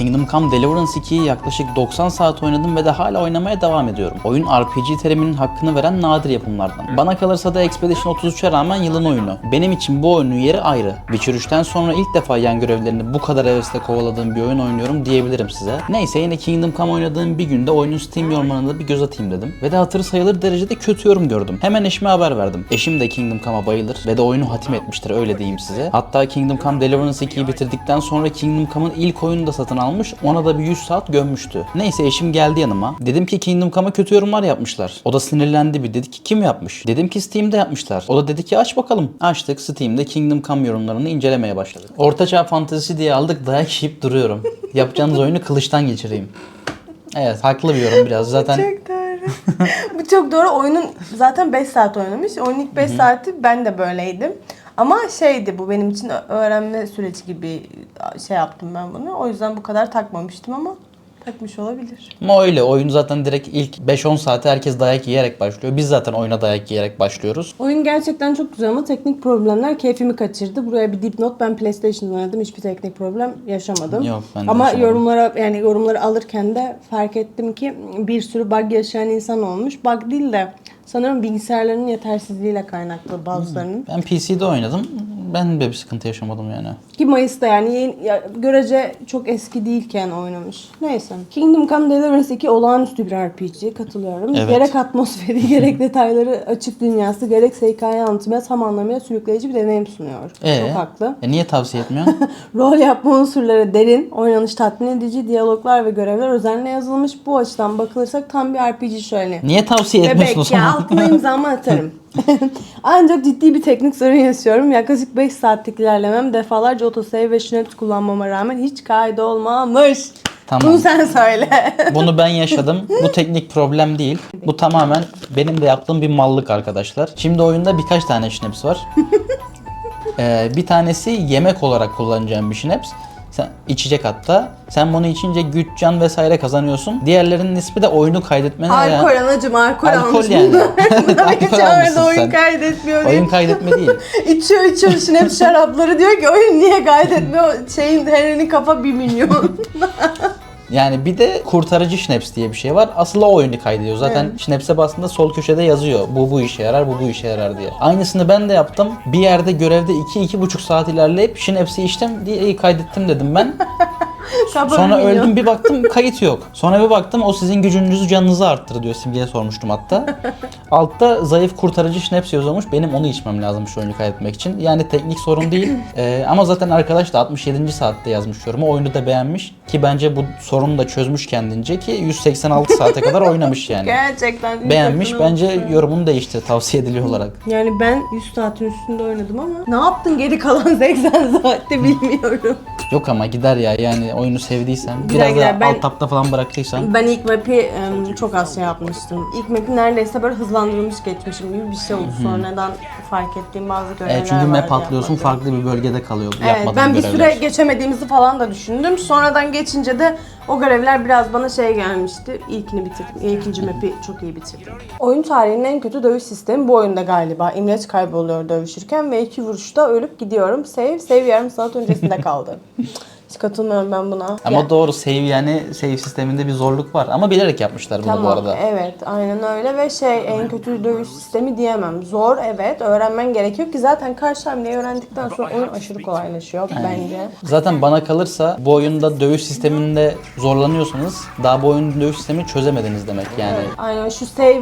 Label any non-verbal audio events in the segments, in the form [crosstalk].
Kingdom Come Deliverance 2'yi yaklaşık 90 saat oynadım ve de hala oynamaya devam ediyorum. Oyun RPG teriminin hakkını veren nadir yapımlardan. Bana kalırsa da Expedition 33'e rağmen yılın oyunu. Benim için bu oyunun yeri ayrı. Witcher 3'ten sonra ilk defa yan görevlerini bu kadar hevesle kovaladığım bir oyun oynuyorum diyebilirim size. Neyse yine Kingdom Come oynadığım bir günde oyunun Steam yorumlarına bir göz atayım dedim. Ve de hatırı sayılır derecede kötü yorum gördüm. Hemen eşime haber verdim. Eşim de Kingdom Come'a bayılır ve de oyunu hatim etmiştir öyle diyeyim size. Hatta Kingdom Come Deliverance 2'yi bitirdikten sonra Kingdom Come'ın ilk oyununu da satın almış. Ona da bir 100 saat gömmüştü. Neyse eşim geldi yanıma. Dedim ki Kingdom Come'a kötü yorumlar yapmışlar. O da sinirlendi bir. Dedi ki kim yapmış? Dedim ki Steam'de yapmışlar. O da dedi ki aç bakalım. Açtık Steam'de Kingdom Come yorumlarını incelemeye başladık. Ortaçağ fantezisi diye aldık dayak yiyip duruyorum. Yapacağınız oyunu kılıçtan geçireyim. Evet haklı bir yorum biraz. Zaten Çok doğru. Bu çok doğru. Oyunun zaten 5 saat oynamış. Oyunun ilk 5 saati ben de böyleydim. Ama şeydi bu benim için öğrenme süreci gibi şey yaptım ben bunu. O yüzden bu kadar takmamıştım ama takmış olabilir. Ama öyle oyun zaten direkt ilk 5-10 saate herkes dayak yiyerek başlıyor. Biz zaten oyuna dayak yiyerek başlıyoruz. Oyun gerçekten çok güzel ama teknik problemler keyfimi kaçırdı. Buraya bir dipnot ben PlayStation'da oynadım. Hiçbir teknik problem yaşamadım. Yok, ben de Ama yaşamadım. yorumlara yani yorumları alırken de fark ettim ki bir sürü bug yaşayan insan olmuş. Bug değil de sanırım bilgisayarlarının yetersizliğiyle kaynaklı bazılarının. Ben PC'de oynadım. Ben de bir sıkıntı yaşamadım yani. Ki Mayıs'ta yani yeni, ya, görece çok eski değilken oynamış. Neyse. Kingdom Come Deliverance 2 olağanüstü bir RPG. Katılıyorum. Evet. Gerek atmosferi, [laughs] gerek detayları açık dünyası, gerekse hikaye anlatımı tam anlamıyla sürükleyici bir deneyim sunuyor. Ee, Çok haklı. E niye tavsiye etmiyorsun? [laughs] Rol yapma unsurları derin, oynanış tatmin edici, diyaloglar ve görevler özenle yazılmış. Bu açıdan bakılırsak tam bir RPG şöleni. niye tavsiye etmiyorsun o Bebek ya zaman? altına imzamı atarım. [laughs] [laughs] Ancak ciddi bir teknik sorun yaşıyorum. Yaklaşık 5 saatlik ilerlemem defalarca otosave ve Schnapps kullanmama rağmen hiç kaydı olmamış. Tamam. Bunu sen söyle. [laughs] Bunu ben yaşadım. Bu teknik problem değil. Bu tamamen benim de yaptığım bir mallık arkadaşlar. Şimdi oyunda birkaç tane şineps var. [laughs] Ee, bir tanesi yemek olarak kullanacağım bir şineps. Sen içecek hatta. Sen bunu içince güç, can vesaire kazanıyorsun. Diğerlerinin ismi de oyunu kaydetmene Alkol anacım alkol, Alkol almış yani. bunlar. [laughs] Alkol almışsın oyun sen. kaydetmiyor. Oyun kaydetme değil. [laughs] içiyor içiyor şimdi hep şarapları diyor ki oyun niye kaydetmiyor? Şeyin herinin kafa bir milyon. [laughs] Yani bir de kurtarıcı Schnaps diye bir şey var. Asıl o oyunu kaydediyor. Zaten Evet. Schnaps'e bastığında sol köşede yazıyor. Bu bu işe yarar, bu bu işe yarar diye. Aynısını ben de yaptım. Bir yerde görevde 2-2,5 saat ilerleyip Schnaps'i içtim diye iyi kaydettim dedim ben. [laughs] [laughs] Sonra öldüm bir baktım kayıt yok. Sonra bir baktım o sizin gücünüzü canınızı arttırır diyor. Simge'ye sormuştum hatta. [laughs] Altta zayıf kurtarıcı Schnaps yazıyormuş. Benim onu içmem lazım şu oyunu kaydetmek için. Yani teknik sorun değil. [laughs] Ee, ama zaten arkadaş da 67. saatte yazmış yorumu. Oyunu da beğenmiş. Ki bence bu sorunu da çözmüş kendince ki 186 saate kadar oynamış yani. Gerçekten. Beğenmiş. Bence yorumunu değiştir tavsiye ediliyor olarak. Yani ben 100 saatin üstünde oynadım ama ne yaptın geri kalan 80 saatte bilmiyorum. Yok ama gider ya yani oyunu sevdiysen. Gider Biraz gider. da Ben- alt tapta falan bıraktıysan. Ben ilk map'i em, çok az şey yapmıştım. İlk map'i neredeyse böyle hızlandırılmış geçmişim gibi bir şey oldu. Sonradan fark ettiğim bazı görevler Evet, çünkü map atlıyorsun farklı bir bölgede kalıyor Evet, ben bir görevler. süre geçemediğimizi falan da düşündüm. Sonradan geçince de o görevler biraz bana şey gelmişti. İlkini bitirdim. İkinci map'i çok iyi bitirdim. Oyun tarihinin en kötü dövüş sistemi bu oyunda galiba. İmleç kayboluyor dövüşürken ve iki vuruşta ölüp gidiyorum. Save, save yarım saat öncesinde kaldı. [laughs] Hiç katılmıyorum ben buna. Ama Ya- doğru save yani save sisteminde bir zorluk var. Ama bilerek yapmışlar bunu bu arada. Evet, aynen öyle ve şey en kötü dövüş sistemi diyemem. Zor evet, öğrenmen gerekiyor ki zaten karşı hamleyi öğrendikten sonra oyun aşırı kolaylaşıyor bence. Zaten bana kalırsa bu oyunda dövüş sisteminde zorlanıyorsanız daha bu oyunun dövüş sistemini çözemediniz demek yani. Aynen şu save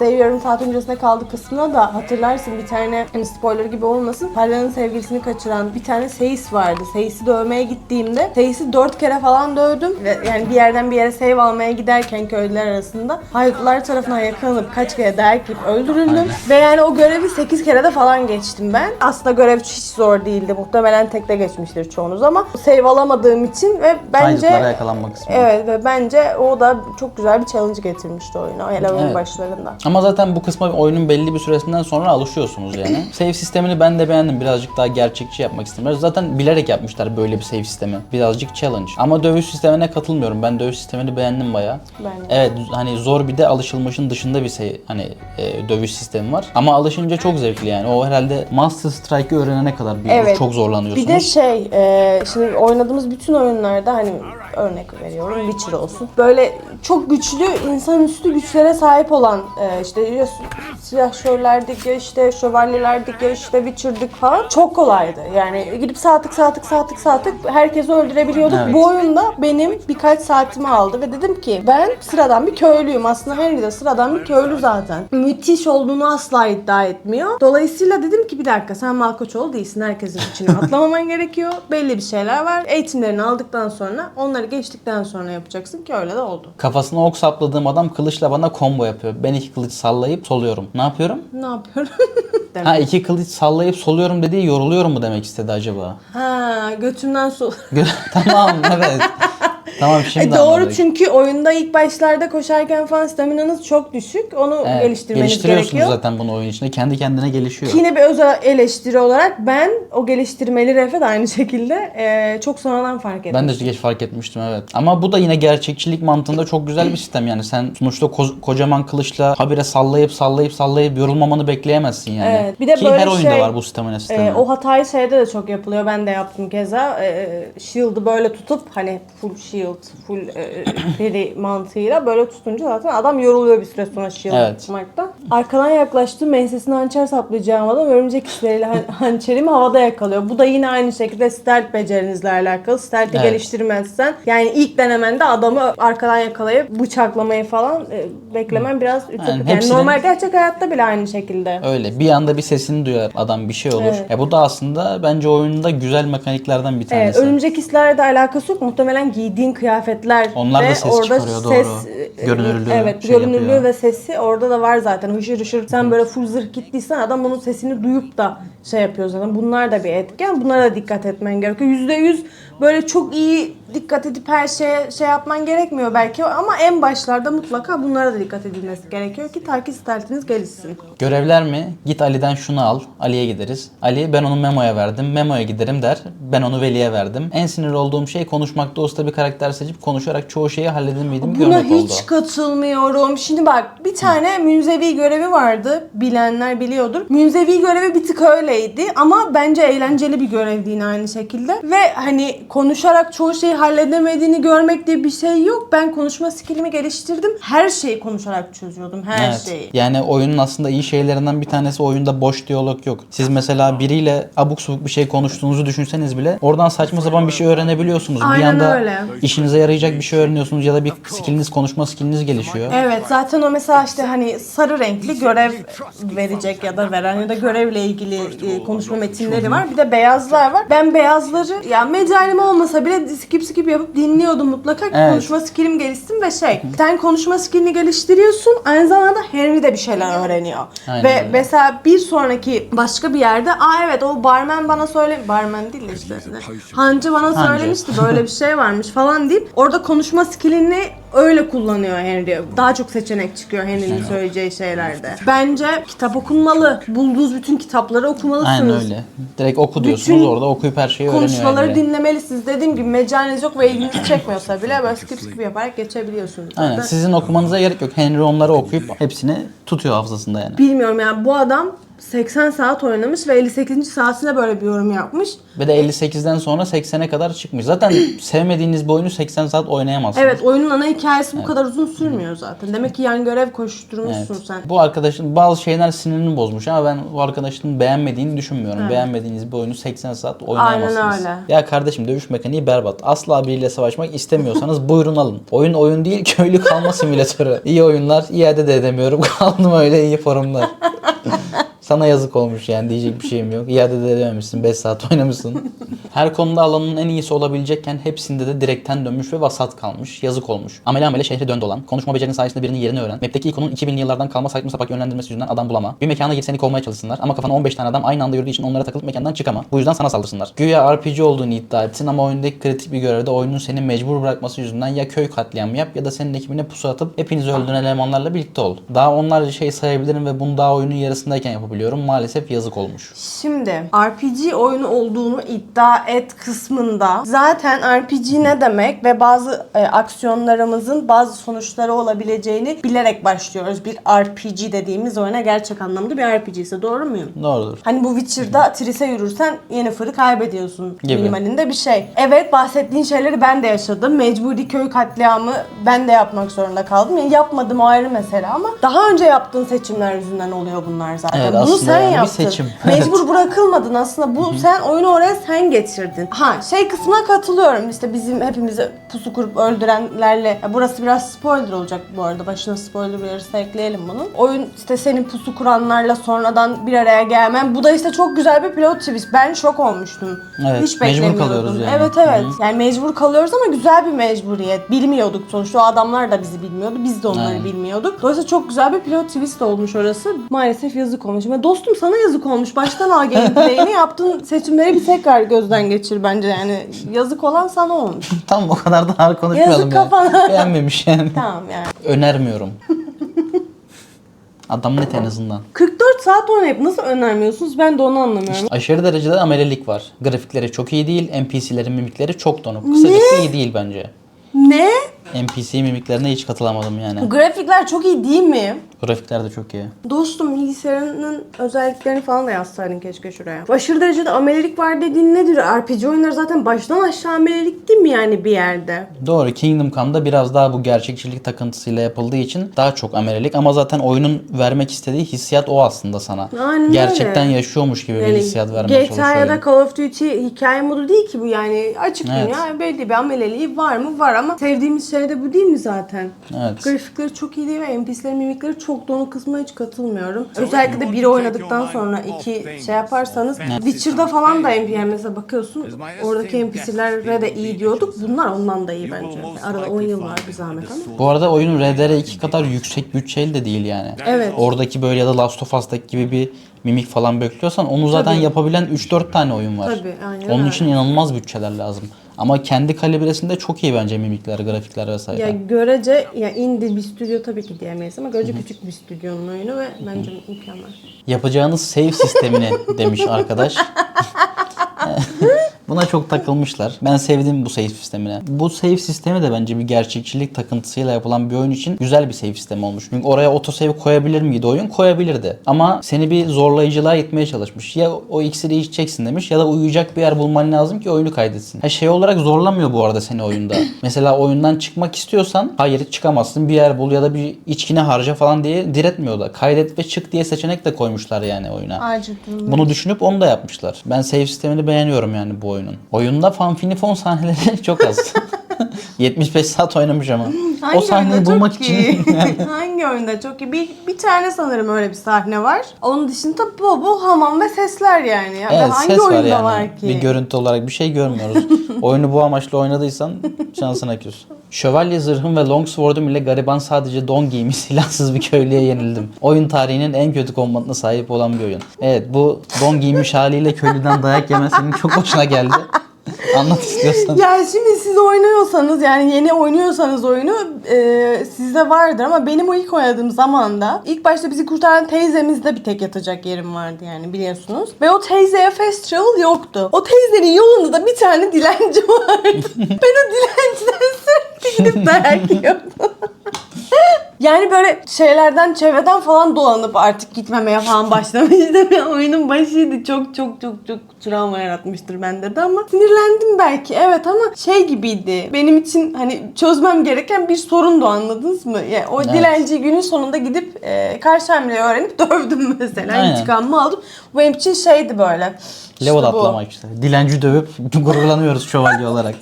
save yarım saat öncesine kaldı kısmına da hatırlarsın bir tane hani spoiler gibi olmasın. Talya'nın sevgilisini kaçıran bir tane Seyis vardı. Seyis'i dövmeye gittiğimde Seyis'i dört kere falan dövdüm. Ve yani bir yerden bir yere save almaya giderken köylüler arasında haydutlar tarafından yakalanıp kaç kere dayak yiyip öldürüldüm. Ve yani o görevi 8 kere de falan geçtim ben. Aslında görev hiç zor değildi. Muhtemelen tekte geçmiştir çoğunuz ama save alamadığım için ve bence Haydutlara yakalanma kısmı. Evet ve bence o da çok güzel bir challenge getirmişti oyuna. Hele Evet. başlarında. Ama zaten bu kısma oyunun belli bir süresinden sonra alışıyorsunuz yani. [clears throat] save sistemini ben de beğendim. Birazcık daha gerçekçi yapmak istemişler. Zaten bilerek yapmışlar böyle bir save sistemi. Birazcık challenge. Ama dövüş sistemine katılmıyorum. Ben dövüş sistemini beğendim bayağı. Ben. Evet hani zor bir de alışılmışın dışında bir şey hani e, dövüş sistemi var. Ama alışınca çok zevkli yani. O herhalde Master Strike'ı öğrenene kadar bir Evet. çok zorlanıyorsunuz. Bir de şey, e, şimdi oynadığımız bütün oyunlarda hani örnek veriyorum Witcher olsun. Böyle çok güçlü, insanüstü güçlere sahip olan e, işte silahşörlerdik ya işte şövalyelerdik ya işte Witcher'dık falan çok kolaydı. Yani gidip saatlik saatlik saatlik saatlik herkesi öldürebiliyorduk. Evet. Bu oyunda benim birkaç saatimi aldı ve dedim ki ben sıradan bir köylüyüm. Aslında Henry de sıradan bir köylü zaten. Müthiş olduğunu asla iddia etmiyor. Dolayısıyla dedim ki bir dakika sen Malkoçoğlu değilsin. Herkesin içine [laughs] atlamaman gerekiyor. Belli bir şeyler var. Eğitimlerini aldıktan sonra onları geçtikten sonra yapacaksın ki öyle de oldu. Kafasına ok sapladığım adam kılıçla bana combo yapıyor. Ben iki kılıç sallayıp soluyorum. Ne yapıyorum? Ne yapıyorum? [laughs] Ha iki kılıç sallayıp soluyorum dediği yoruluyorum mu demek istedi acaba? ha götümden. Gö- [laughs] tamam evet. Tamam şimdi E doğru anladık. çünkü oyunda ilk başlarda koşarken falan staminanız çok düşük. Onu Evet, geliştirmeniz geliştiriyorsunuz gerekiyor. zaten bunu oyun içinde. Kendi kendine gelişiyor. Yine bir özel eleştiri olarak ben o geliştirmeli refe de aynı şekilde e, çok sonradan fark ettim. Ben de geç fark etmiştim evet. Ama bu da yine gerçekçilik mantığında çok güzel bir sistem yani. Sen sonuçta ko- kocaman kılıçla habire sallayıp sallayıp sallayıp yorulmamanı bekleyemezsin yani. Evet, bir de Ki böyle her oyunda şey- var bu stamina sistemi. E, o hatayı şeyde de çok yapılıyor. Ben de yaptım keza. E, shield'ı böyle tutup hani full shield, full e, biri mantığıyla böyle tutunca zaten adam yoruluyor bir süre sonra shield Evet. tutmakta. Arkadan yaklaştım. Ensesine hançer saplayacağım adam örümcek hisleriyle han- [laughs] hançerimi havada yakalıyor. Bu da yine aynı şekilde stealth becerinizle alakalı. Stealth'i Evet. geliştirmezsen yani ilk denemende adamı arkadan yakalayıp bıçaklamayı falan e, beklemen biraz ütopik. Yani, hepsinin- normal gerçek hayatta bile aynı şekilde. Öyle bir anda bir sesini duyar adam bir şey olur. Evet. E bu da aslında bence oyunda güzel mekaniklerden bir Evet, tanesi. örümcek hislerle de alakası yok. Muhtemelen giydiğin kıyafetler Onlar da ses orada çıkarıyor, doğru. ses, e, Görünürlüğü Evet, şey görünürlüğü yapıyor. ve sesi orada da var zaten. Hışır hışır sen böyle full zırh gittiysen adam bunun sesini duyup da şey yapıyor zaten. Bunlar da bir etken. Bunlara da dikkat etmen gerekiyor. Yüzde yüz böyle çok iyi dikkat edip her şeye şey yapman gerekmiyor belki ama en başlarda mutlaka bunlara da dikkat edilmesi gerekiyor ki takip stealth'iniz gelişsin. Görevler mi? Git Ali'den şunu al. Ali'ye gideriz. Ali ben onu Memo'ya verdim. Memo'ya giderim der. Ben onu Veli'ye verdim. En sinir olduğum şey konuşmakta usta bir karakter seçip konuşarak çoğu şeyi halledin miydim Buna görmek hiç oldu. katılmıyorum. Şimdi bak bir tane münzevi görevi vardı. Bilenler biliyordur. Münzevi görevi bir tık öyleydi ama bence eğlenceli bir görevdi yine aynı şekilde. Ve hani konuşarak çoğu şeyi halledemediğini görmek diye bir şey yok. Ben konuşma skillimi geliştirdim. Her şeyi konuşarak çözüyordum. Her Evet. şeyi. Yani oyunun aslında iyi şeylerinden bir tanesi oyunda boş diyalog yok. Siz mesela biriyle abuk subuk bir şey konuştuğunuzu düşünseniz bile oradan saçma sapan bir şey öğrenebiliyorsunuz. bir Aynen anda öyle. İşinize yarayacak bir şey öğreniyorsunuz ya da bir skilliniz konuşma skilliniz gelişiyor. Evet zaten o mesela işte hani sarı renkli görev verecek ya da veren ya da görevle ilgili e, konuşma metinleri var. Bir de beyazlar var. Ben beyazları ya mecalim olmasa bile skip skip yapıp dinliyordum mutlaka ki Evet. konuşma skillim gelişsin ve şey sen konuşma skillini geliştiriyorsun aynı zamanda Henry de bir şeyler öğreniyor. Aynen ve öyle. mesela bir sonraki başka bir yerde aa evet o barmen bana söyle barmen değil de işte hancı bana Hancı. söylemişti böyle bir şey varmış falan deyip orada konuşma skillini öyle kullanıyor Henry. Daha çok seçenek çıkıyor Henry'nin söyleyeceği şeylerde. Bence kitap okunmalı. Bulduğunuz bütün kitapları okumalısınız. Aynen öyle. Direkt oku diyorsunuz Bütün orada okuyup her şeyi öğreniyor. Konuşmaları Henry. dinlemelisiniz. Dediğim gibi mecaliniz yok ve ilginizi çekmiyorsa bile böyle skip skip yaparak geçebiliyorsunuz. Aynen. zaten. Sizin okumanıza gerek yok. Henry onları okuyup hepsini tutuyor hafızasında yani. Bilmiyorum yani bu adam 80 saat oynamış ve 58. saatinde böyle bir yorum yapmış. Ve de 58'den sonra 80'e kadar çıkmış. Zaten [clears throat] sevmediğiniz bir oyunu 80 saat oynayamazsınız. Evet oyunun ana hikayesi bu kadar uzun sürmüyor zaten. Demek ki yan görev koşturmuşsun Evet. sen. Bu arkadaşın bazı şeyler sinirini bozmuş ama ben bu arkadaşın beğenmediğini düşünmüyorum. Beğenmediğiniz bir oyunu 80 saat oynayamazsınız. Aynen öyle. Ya kardeşim dövüş mekaniği berbat. Asla biriyle savaşmak istemiyorsanız [laughs] buyurun alın. Oyun oyun değil [laughs] köylü kalma simülatörü. İyi oyunlar iade de edemiyorum. [laughs] Kaldım öyle iyi forumlar. Sana yazık olmuş yani diyecek bir şeyim yok. İade de edememişsin. 5 saat oynamışsın. Her konuda alanın en iyisi olabilecekken hepsinde de direkten dönmüş ve vasat kalmış. Yazık olmuş. Amele amele şehre dön dolan. Konuşma becerinin sayesinde birinin yerini öğren. Map'teki ikonun 2000'li yıllardan kalma saçma sapak yönlendirmesi yüzünden adam bulama. Bir mekana git seni kovmaya çalışsınlar ama kafana 15 tane adam aynı anda yürüdüğü için onlara takılıp mekandan çıkama. Bu yüzden sana saldırsınlar. Güya RPG olduğunu iddia etsin ama oyundaki kritik bir görevde oyunun seni mecbur bırakması yüzünden ya köy katliamı yap ya da senin ekibine pusu atıp hepinizi öldüren elemanlarla birlikte ol. Daha onlarca şey sayabilirim ve bunu daha oyunun yarısındayken yapabiliyorum. Maalesef yazık olmuş. Şimdi RPG oyunu olduğunu iddia et kısmında zaten RPG ne demek ve bazı e, aksiyonlarımızın bazı sonuçları olabileceğini bilerek başlıyoruz. Bir RPG dediğimiz oyuna gerçek anlamda bir RPG ise doğru muyum? Doğrudur. Hani bu Witcher'da Tris'e yürürsen Yennefer'ı kaybediyorsun Gibi. minimalinde bir şey. Evet bahsettiğin şeyleri ben de yaşadım. Mecburi köy katliamı ben de yapmak zorunda kaldım. Yani yapmadım ayrı mesele ama daha önce yaptığın seçimler yüzünden oluyor bunlar zaten. Evet, Bunu sen yani bir yaptın. seçim. [laughs] Mecbur bırakılmadın aslında. Bu sen oyunu oraya sen getirdin. Ha şey kısmına katılıyorum. İşte bizim hepimizi pusu kurup öldürenlerle Ya burası biraz spoiler olacak bu arada. Başına spoiler uyarısı ekleyelim bunun. Oyun işte senin pusu kuranlarla sonradan bir araya gelmen. Bu da işte çok güzel bir plot twist. Ben şok olmuştum. Evet, Hiç mecbur beklemiyordum. kalıyoruz yani. Evet evet. Yani mecbur kalıyoruz ama güzel bir mecburiyet. Bilmiyorduk sonuçta. O adamlar da bizi bilmiyordu. Biz de onları Aynen. bilmiyorduk. Dolayısıyla çok güzel bir plot twist olmuş orası. Maalesef yazık olmuş. Ama dostum sana yazık olmuş. Baştan al gameplay'ini [laughs] yaptığın seçimleri bir tekrar gözden geçir bence yani. Yazık olan sana olmuş. [laughs] Tam o kadar da ağır konuşmayalım Yazık yani. kafana. [laughs] Beğenmemiş yani. tamam yani. Önermiyorum. Adam net en azından. 44 saat oynayıp nasıl önermiyorsunuz ben de onu anlamıyorum. Aşırı derecede amelelik var. Grafikleri çok iyi değil, NPC'lerin mimikleri çok donuk. Kısacası iyi değil bence. Ne? NPC mimiklerine hiç katılamadım yani. Grafikler çok iyi değil mi? Grafikler de çok iyi. Dostum bilgisayarının özelliklerini falan da yazsaydın keşke şuraya. Aşırı derecede amelelik var dediğin nedir? RPG oyunları zaten baştan aşağı amelelik değil mi yani bir yerde? Doğru Kingdom Come'da biraz daha bu gerçekçilik takıntısıyla yapıldığı için daha çok amelelik ama zaten oyunun vermek istediği hissiyat o aslında sana. Aynen öyle. Gerçekten yaşıyormuş gibi bir hissiyat vermeye GTA çalışıyor. ya da. Call of Duty hikaye modu değil ki bu yani açık Evet. dünya belli bir ameleliği var mı? Var ama sevdiğimiz şey de bu değil mi zaten? Evet. Grafikleri çok iyi değil ve NPC'lerin mimikleri çok donuk kısmına hiç katılmıyorum. Özellikle de biri oynadıktan sonra iki şey yaparsanız Witcher'da falan da NPC mesela bakıyorsun oradaki NPC'lere de iyi diyorduk. Bunlar ondan da iyi bence. Arada 10 yıl var bir zahmet ama. Bu arada oyun RDR2 kadar yüksek bütçeli de değil yani. Evet. Oradaki böyle ya da Last of Us'taki gibi bir mimik falan bekliyorsan onu zaten Tabii. yapabilen 3-4 tane oyun var. Tabii, aynen Onun öyle. için inanılmaz bütçeler lazım. Ama kendi kalibresinde çok iyi bence mimikler, grafikler vesaire. Ya görece ya indie bir stüdyo tabii ki diyemeyiz ama görece küçük bir stüdyonun oyunu ve bence mükemmel. Yapacağınız save sistemini demiş arkadaş. [laughs] Buna çok takılmışlar. Ben sevdim bu save sistemine. Bu save sistemi de bence bir gerçekçilik takıntısıyla yapılan bir oyun için güzel bir save sistemi olmuş. Çünkü oraya autosave koyabilir miydi oyun? Koyabilirdi. Ama seni bir zorlayıcılığa itmeye çalışmış. Ya o iksiri içeceksin demiş ya da uyuyacak bir yer bulman lazım ki oyunu kaydetsin. Ha şey olarak zorlamıyor bu arada seni oyunda. [laughs] Mesela oyundan çıkmak istiyorsan hayır çıkamazsın bir yer bul ya da bir içkine harca falan diye diretmiyor da. Kaydet ve çık diye seçenek de koymuşlar yani oyuna. Durum. Bunu düşünüp onu da yapmışlar. Ben save sistemini beğeniyorum yani bu oyunun. Oyunda fanfinifon sahneleri [laughs] çok az. [laughs] 75 saat oynamış ama. o sahneyi bulmak çok için iyi? [laughs] Hangi oyunda çok iyi? Bir, bir tane sanırım öyle bir sahne var. Onun dışında bol bol hamam ve sesler yani. Ya evet hangi ses var oyunda yani. var ki? Bir görüntü olarak bir şey görmüyoruz. Oyunu bu amaçla oynadıysan şansına küs. Şövalye zırhım ve longsword'um ile gariban sadece don giymiş [laughs] silahsız bir köylüye yenildim. Oyun tarihinin en kötü kombatına sahip olan bir oyun. Evet bu don giymiş haliyle köylüden dayak yemen senin çok hoşuna geldi. Anlat istiyorsan. Yani şimdi siz oynuyorsanız yani yeni oynuyorsanız oyunu e, sizde vardır ama benim o ilk oynadığım zamanda ilk başta bizi kurtaran teyzemizde bir tek yatacak yerim vardı yani biliyorsunuz. Ve o teyzeye fast travel yoktu. O teyzenin yolunda da bir tane dilenci vardı. [laughs] ben o dilenciden sürekli gidip dayak yiyordum. Yani böyle şeylerden, çevreden falan dolanıp artık gitmemeye falan [laughs] başlamıştım. Ya oyunun başıydı. Çok çok çok çok travma yaratmıştır bende de ama sinirlendim belki. Evet ama şey gibiydi. Benim için hani çözmem gereken bir sorundu anladınız mı? Yani o Evet. dilenci günün sonunda gidip e, karşı hamleyi öğrenip [laughs] dövdüm mesela. Aynen. İntikamımı aldım. Bu benim için şeydi böyle. Level İşte bu. atlamak işte. Dilenci dövüp [laughs] gururlanıyoruz şövalye olarak.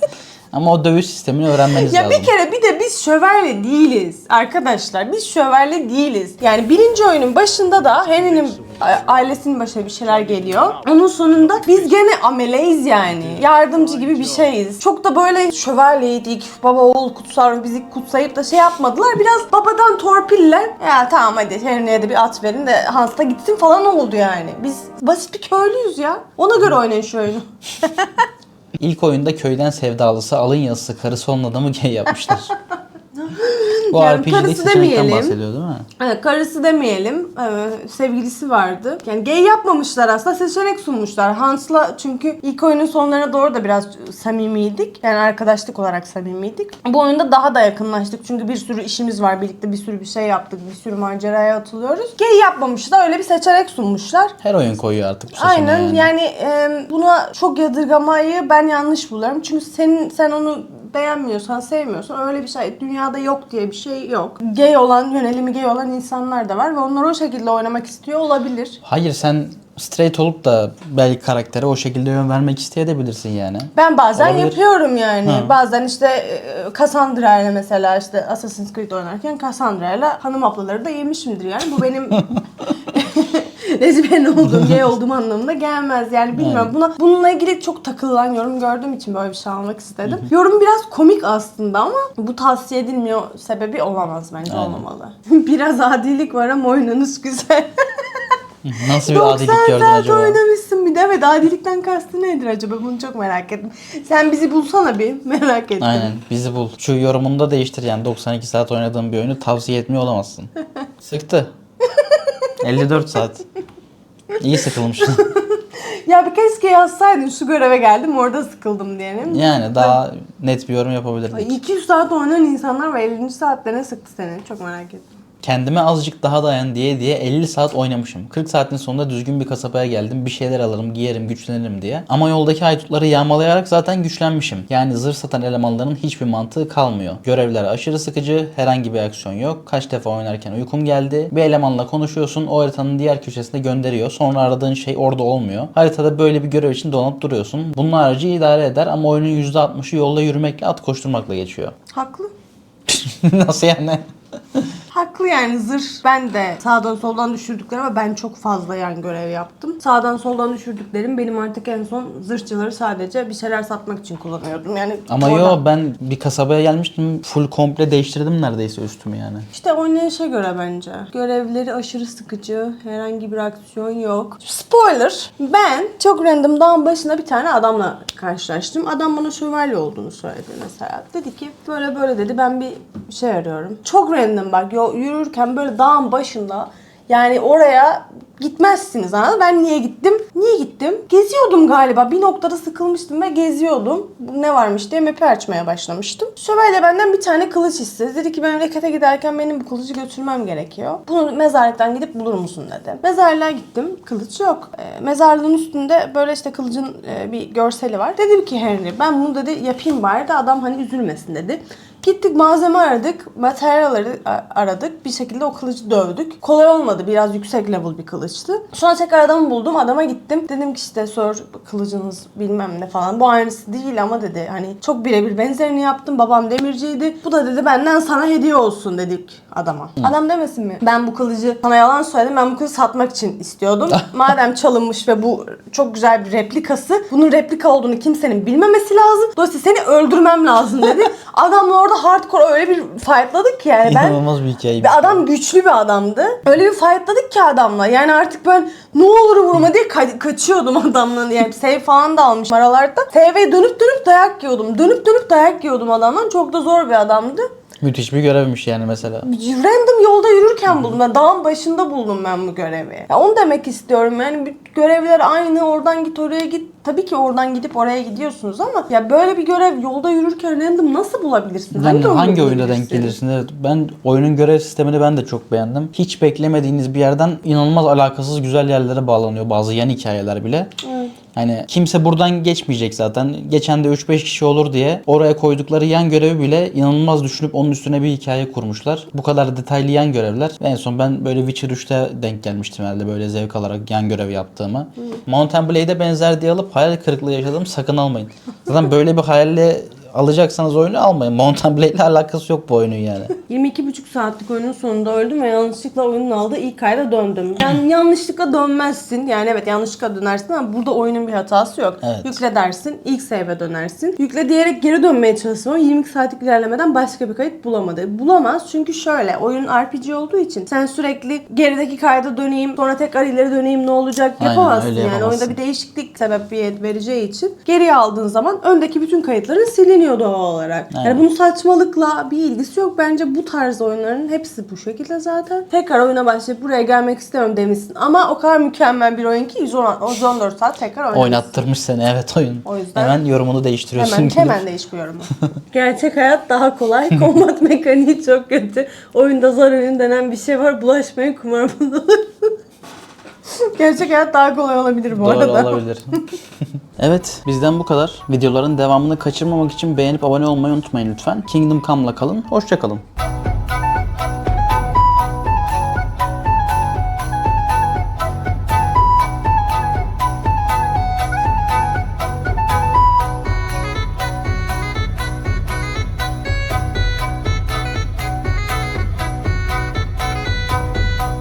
Ama o dövüş sistemini öğrenmeniz Ya lazım. bir kere bir de biz şövalye değiliz arkadaşlar. Biz şövalye değiliz. Yani birinci oyunun başında da Henry'nin ailesinin başına bir şeyler geliyor. Onun sonunda biz gene ameleyiz yani. Yardımcı gibi bir şeyiz. Çok da böyle şövalyeydik. Baba oğul kutsal ruh bizi kutsayıp da şey yapmadılar. Biraz babadan torpiller. Ya tamam hadi Henry'e de bir at verin de Hans gitsin falan oldu yani. Biz basit bir köylüyüz ya. Ona göre oynayın şu oyunu. [laughs] İlk oyunda köyden sevdalısı alın yazısı karısı olan adamı gay yapmışlar. [laughs] [gasps] Bu Yani RPG'de karısı seçenekten demeyelim. bahsediyor değil mi? Evet, karısı demeyelim. Ee, sevgilisi vardı. Yani gay yapmamışlar aslında. Seçenek sunmuşlar. Hans'la çünkü ilk oyunun sonlarına doğru da biraz samimiydik. Yani arkadaşlık olarak samimiydik. Bu oyunda daha da yakınlaştık. Çünkü bir sürü işimiz var. Birlikte bir sürü bir şey yaptık. Bir sürü maceraya atılıyoruz. Gay yapmamışlar. Öyle bir seçenek sunmuşlar. Her oyun koyuyor artık bu seçeneği Aynen yani. yani e, buna çok yadırgamayı ben yanlış buluyorum. Çünkü senin sen onu beğenmiyorsan, sevmiyorsan öyle bir şey dünyada yok diye bir şey yok. Gay olan, yönelimi gay olan insanlar da var ve onlar o şekilde oynamak istiyor olabilir. Hayır sen straight olup da belki karaktere o şekilde yön vermek isteyebilirsin yani. Ben bazen Olabilir. yapıyorum yani. Ha. Bazen işte e, Cassandra ile mesela işte Assassin's Creed oynarken Cassandra ile hanım ablaları da yemişimdir yani. Bu benim [laughs] lezbiyen olduğum, [laughs] gay olduğum anlamına gelmez. Yani bilmiyorum. Buna bununla ilgili çok takılan yorum gördüğüm için böyle bir şey almak istedim. Yorum biraz komik aslında ama bu tavsiye edilmiyor sebebi olamaz bence Aynen. olmamalı. [laughs] biraz adilik var ama oynanış güzel. Nasıl bir 90 adilik gördün acaba? oynamışsın bir de. Evet adilikten kastı nedir acaba? Bunu çok merak ettim. Sen bizi bulsana bir. [laughs] Merak ettim. Aynen bizi bul. Şu yorumunu da değiştir yani 92 saat oynadığın bir oyunu tavsiye etmiyor olamazsın. Sıktı. 54 saat. İyi sıkılmışsın. [laughs] Ya bir keşke yazsaydın şu göreve geldim orada sıkıldım diyelim. Yani daha net bir yorum yapabilirdik. 200 saat oynayan insanlar ve 50. saatlerine sıktı seni. Çok merak ettim. Kendime azıcık daha dayan diye diye 50 saat oynamışım. 40 saatin sonunda düzgün bir kasabaya geldim. Bir şeyler alırım, giyerim, güçlenirim diye. Ama yoldaki haydutları yağmalayarak zaten güçlenmişim. Yani zırh satan elemanların hiçbir mantığı kalmıyor. Görevler aşırı sıkıcı, herhangi bir aksiyon yok. Kaç defa oynarken uykum geldi. Bir elemanla konuşuyorsun, o haritanın diğer köşesinde gönderiyor. Sonra aradığın şey orada olmuyor. Haritada böyle bir görev için donup duruyorsun. Bunun harici idare eder ama oyunun %60'ı yolda yürümekle, at koşturmakla geçiyor. Haklı. [laughs] Nasıl yani? Haklı yani zırh. Ben de sağdan soldan düşürdüklerim ama ben çok fazla yan görev yaptım. Sağdan soldan düşürdüklerim benim artık en son zırhçıları sadece bir şeyler satmak için kullanıyordum. Yani Ama oradan- yo ben bir kasabaya gelmiştim full komple değiştirdim neredeyse üstümü yani. İşte oynayışa göre bence. Görevleri aşırı sıkıcı. Herhangi bir aksiyon yok. Spoiler. Ben çok random dağın başına bir tane adamla karşılaştım. Adam bana şövalye olduğunu söyledi mesela. Dedi ki böyle böyle dedi ben bir şey arıyorum. Çok random bak yol, yürürken böyle dağın başında yani oraya gitmezsiniz anladın? Ben niye gittim? Niye gittim? Geziyordum galiba. Bir noktada sıkılmıştım ve geziyordum. Ne varmış diye map'i açmaya başlamıştım. Şövalye benden bir tane kılıç istedi. Dedi ki memlekete giderken benim bu kılıcı götürmem gerekiyor. Bunu mezarlıktan gidip bulur musun dedi. Mezarlığa gittim. Kılıç yok. E, mezarlığın üstünde böyle işte kılıcın e, bir görseli var. Dedim ki Henry ben bunu dedi yapayım bari de adam hani üzülmesin dedi. Gittik malzeme aradık, materyalleri aradık. Bir şekilde o kılıcı dövdük. Kolay olmadı. Biraz yüksek level bir kılıçtı. Sonra tekrar adamı buldum. Adama gittim. Dedim ki işte sor kılıcınız bilmem ne falan. Bu aynısı değil ama dedi. Hani çok birebir benzerini yaptım. Babam demirciydi. Bu da dedi benden sana hediye olsun dedik adama. Adam demesin mi? Ben bu kılıcı sana yalan söyledim. Ben bu kılıcı satmak için istiyordum. [laughs] Madem çalınmış ve bu çok güzel bir replikası. Bunun replika olduğunu kimsenin bilmemesi lazım. Dolayısıyla seni öldürmem lazım dedi. [laughs] Adamla orada hardcore öyle bir fightladık ki yani ben İnanılmaz bir hikaye. ve adam güçlü bir adamdı. Öyle bir fightladık ki adamla. Yani artık ben ne olur vurma diye ka- kaçıyordum [laughs] adamla. Yani save falan da almış aralarda. Save'e dönüp dönüp dayak yiyordum. Dönüp dönüp dayak yiyordum adamdan. Çok da zor bir adamdı. Müthiş bir görevmiş yani mesela. Random yolda yürürken buldum. Ben dağın başında buldum ben bu görevi. Ya onu demek istiyorum. Yani görevler aynı. Oradan git oraya git. Tabii ki oradan gidip oraya gidiyorsunuz ama ya böyle bir görev yolda yürürken random nasıl bulabilirsin? Yani oyunda hangi oyunda denk gelirsin? Evet, ben oyunun görev sistemini ben de çok beğendim. Hiç beklemediğiniz bir yerden inanılmaz alakasız güzel yerlere bağlanıyor bazı yan hikayeler bile. Evet. Hani kimse buradan geçmeyecek zaten. Geçen de 3-5 kişi olur diye oraya koydukları yan görevi bile inanılmaz düşünüp onun üstüne bir hikaye kurmuşlar. Bu kadar detaylı yan görevler. En son ben böyle Witcher 3'te denk gelmiştim herhalde böyle zevk alarak yan görev yaptığımı. Mountain Blade'e benzer diye alıp hayal kırıklığı yaşadım sakın almayın. Zaten böyle bir hayalle alacaksanız oyunu almayın. Mountain Blade'le alakası yok bu oyunun yani. [laughs] 22,5 saatlik oyunun sonunda öldüm ve yanlışlıkla oyunun aldığı ilk ayda döndüm. Yani yanlışlıkla dönmezsin. Yani evet yanlışlıkla dönersin ama burada oyunun bir hatası yok. Evet. Yükle dersin, ilk save'e dönersin. Yükle diyerek geri dönmeye çalışsın ama 22 saatlik ilerlemeden başka bir kayıt bulamadı. Bulamaz çünkü şöyle oyun RPG olduğu için sen sürekli gerideki kayda döneyim sonra tekrar ileri döneyim ne olacak Aynen, yapamazsın yani. yapamazsın. Oyunda bir değişiklik sebebiyet vereceği için geriye aldığın zaman öndeki bütün kayıtların siliniyor. Eğleniyor doğal olarak. Aynen. Yani bunun saçmalıkla bir ilgisi yok. Bence bu tarz oyunların hepsi bu şekilde zaten. Tekrar oyuna başlayıp buraya gelmek istiyorum demişsin. Ama o kadar mükemmel bir oyun ki 110 114 saat tekrar oynamışsın. Oynattırmış seni evet oyun. O yüzden- Hemen yorumunu değiştiriyorsun. Hemen, hemen değişmiyorum. [laughs] Gerçek hayat daha kolay. Kombat [laughs] mekaniği çok kötü. Oyunda zar oyun denen bir şey var. Bulaşmayın kumar [laughs] [laughs] Gerçek hayat daha kolay olabilir bu Doğru arada. olabilir. [laughs] evet bizden bu kadar. Videoların devamını kaçırmamak için beğenip abone olmayı unutmayın lütfen. Kingdom Come'la kalın. Hoşça kalın.